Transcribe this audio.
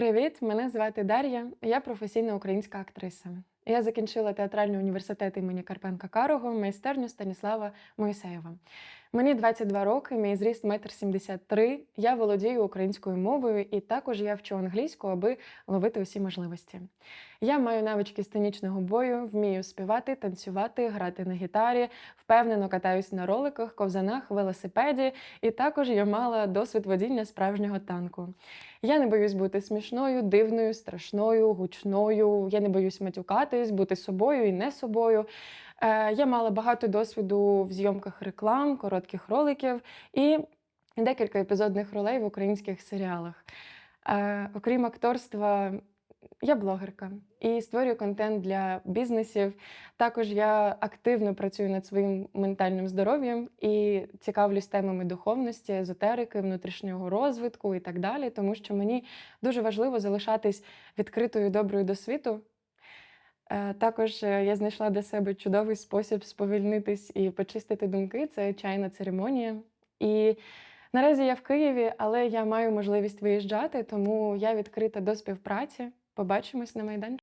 Привіт, мене звати Дар'я. Я професійна українська актриса. Я закінчила театральний університет імені Карпенка Карого, майстерню Станіслава Моїсеєва. Мені 22 роки, мій зріст 1,73 м. Я володію українською мовою і також я вчу англійську, аби ловити усі можливості. Я маю навички сценічного бою, вмію співати, танцювати, грати на гітарі, впевнено катаюсь на роликах, ковзанах, велосипеді, і також я мала досвід водіння справжнього танку. Я не боюсь бути смішною, дивною, страшною, гучною. Я не боюсь матюкатись, бути собою і не собою. Е, я мала багато досвіду в зйомках реклам, коротких роликів і декілька епізодних ролей в українських серіалах. Е, окрім акторства, я блогерка і створюю контент для бізнесів. Також я активно працюю над своїм ментальним здоров'ям і цікавлюсь темами духовності, езотерики, внутрішнього розвитку і так далі, тому що мені дуже важливо залишатись відкритою доброю до світу. Е, Також е, я знайшла для себе чудовий спосіб сповільнитись і почистити думки. Це чайна церемонія. І наразі я в Києві, але я маю можливість виїжджати, тому я відкрита до співпраці. Побачимось на майданчику.